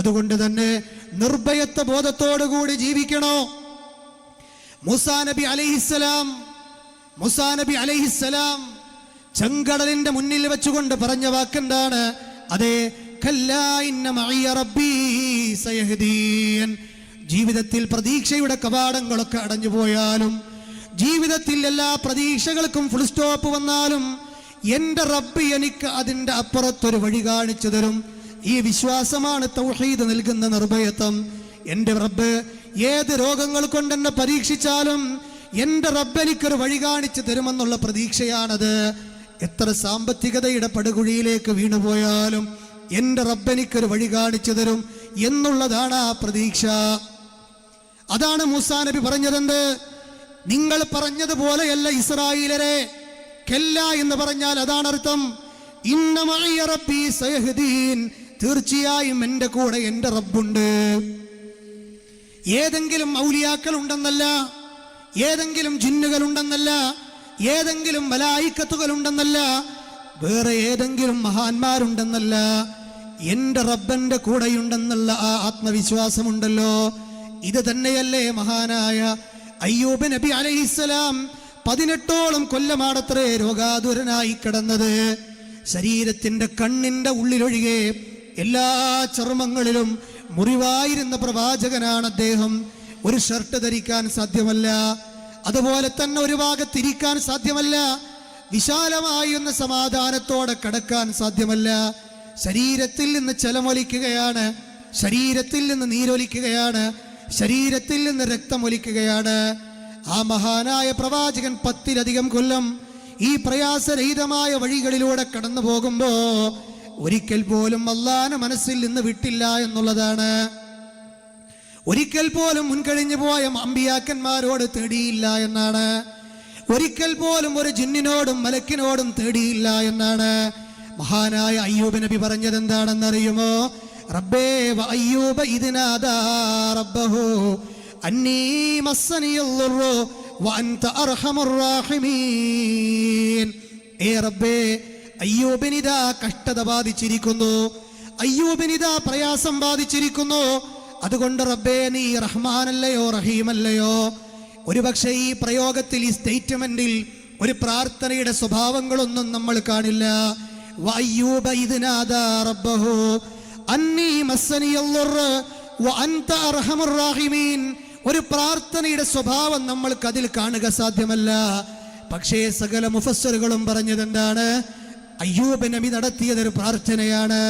അതുകൊണ്ട് തന്നെ നിർഭയത്വ ബോധത്തോടുകൂടി ജീവിക്കണോ? മുസാ നബി അലൈഹിസ്സലാം മുസാ നബി അലൈഹിസ്സലാം ചെങ്കടലിന്റെ മുന്നിൽ വെച്ചുകൊണ്ട് പറഞ്ഞ വാക്കെന്താണ്? അതെ. ജീവിതത്തിൽ പ്രതീക്ഷയുടെ കവാടങ്ങളൊക്കെ അടഞ്ഞു പോയാലും ജീവിതത്തിൽ എല്ലാ പ്രതീക്ഷകൾക്കും ഫുൾ സ്റ്റോപ്പ് വന്നാലും എന്റെ റബ്ബ് എനിക്ക് അതിന്റെ അപ്പുറത്തൊരു വഴി കാണിച്ചു തരും. ഈ വിശ്വാസമാണ് തൗഹീദ് നൽകുന്ന നിർഭയത്വം. എന്റെ റബ്ബ് ഏത് രോഗങ്ങൾ കൊണ്ട് എന്നെ പരീക്ഷിച്ചാലും എന്റെ റബ്ബ് എനിക്കൊരു വഴി കാണിച്ചു തരുമെന്നുള്ള പ്രതീക്ഷയാണത്. എത്ര സാമ്പത്തികതയുടെ പടുകുഴിയിലേക്ക് വീണുപോയാലും എന്റെ റബ്ബ് എനിക്കൊരു വഴി കാണിച്ചു തരും എന്നുള്ളതാണ് ആ പ്രതീക്ഷ. അതാണ് മൂസാ നബി പറഞ്ഞതെന്ത്? നിങ്ങൾ പറഞ്ഞതുപോലെയല്ല ഇസ്രായേലരെ. കെല്ല എന്ന് പറഞ്ഞാൽ അതാണ് അർത്ഥം. തീർച്ചയായും എന്റെ കൂടെ എന്റെ റബ്ബുണ്ട്. ഏതെങ്കിലും മൗലിയാക്കൾ ഉണ്ടെന്നല്ല ഏതെങ്കിലും ജിന്നുകൾ ഉണ്ടെന്നല്ല ഏതെങ്കിലും മലായിക്കത്തുകൾ ഉണ്ടെന്നല്ല വേറെ ഏതെങ്കിലും മഹാന്മാരുണ്ടെന്നല്ല എന്റെ റബ്ബന്റെ കൂടെയുണ്ടെന്നുള്ള ആ ആത്മവിശ്വാസമുണ്ടല്ലോ. ഇത് തന്നെയല്ലേ മഹാനായ അയ്യൂബ് നബി അലഹിസ്സലാം പതിനെട്ടോളം കൊല്ലമാണത്രേ രോഗാതുരനായി കിടന്നത്. ശരീരത്തിന്റെ കണ്ണിന്റെ ഉള്ളിലൊഴികെ എല്ലാ ചർമ്മങ്ങളിലും മുറിവായിരുന്ന പ്രവാചകനാണ് അദ്ദേഹം. ഒരു ഷർട്ട് ധരിക്കാൻ സാധ്യമല്ല. അതുപോലെ തന്നെ ഒരു ഭാഗത്തിരിക്കാൻ സാധ്യമല്ല. വിശാലമായി ഒന്ന് സമാധാനത്തോടെ കിടക്കാൻ സാധ്യമല്ല. ശരീരത്തിൽ നിന്ന് ചലമൊലിക്കുകയാണ്. ശരീരത്തിൽ നിന്ന് നീരൊലിക്കുകയാണ്. ശരീരത്തിൽ നിന്ന് രക്തമൊലിക്കുകയാണ് ആ മഹാനായ പ്രവാചകൻ പത്തിലധികം കൊല്ലം ഈ പ്രയാസരഹിതമായ വഴികളിലൂടെ കടന്നു പോകുമ്പോ ഒരിക്കൽ പോലും അള്ളാന മനസ്സിൽ നിന്ന് വിട്ടില്ല എന്നുള്ളതാണ്. ഒരിക്കൽ പോലും മുൻകഴിഞ്ഞു പോയ അമ്പിയാക്കന്മാരോട് തേടിയില്ല എന്നാണ്. ഒരിക്കൽ പോലും ഒരു ജിന്നിനോടും മലക്കിനോടും തേടിയില്ല എന്നാണ്. മഹാനായ അയ്യൂബ് നബി പറഞ്ഞത് എന്താണെന്നറിയുമോ? റബ്ബേ അയ്യൂബ ഇതിനാദാ റബ്ബഹു. റാഹിമീൻ. ഏ റബ്ബേ അയ്യൂബിനിതാ കഷ്ടത ബാധിച്ചിരിക്കുന്നു. അയ്യൂബിനിതാ പ്രയാസം ബാധിച്ചിരിക്കുന്നു. അതുകൊണ്ട് റബ്ബേ നീ റഹ്മാനല്ലയോ റഹീമല്ലയോ? ഒരുപക്ഷെ ഈ പ്രയോഗത്തിൽ ഈ സ്റ്റേറ്റ്മെന്റിൽ ഒരു പ്രാർത്ഥനയുടെ സ്വഭാവങ്ങളൊന്നും നമ്മൾ കാണില്ല. ഒരു പ്രാർത്ഥനയുടെ സ്വഭാവം നമ്മൾക്ക് അതിൽ കാണുക സാധ്യമല്ല. പക്ഷേ സകല മുഫസ്സറുകളും പറഞ്ഞത് എന്താണ് അയ്യൂബ് നബി നടത്തിയതൊരു പ്രാർത്ഥനയാണ്.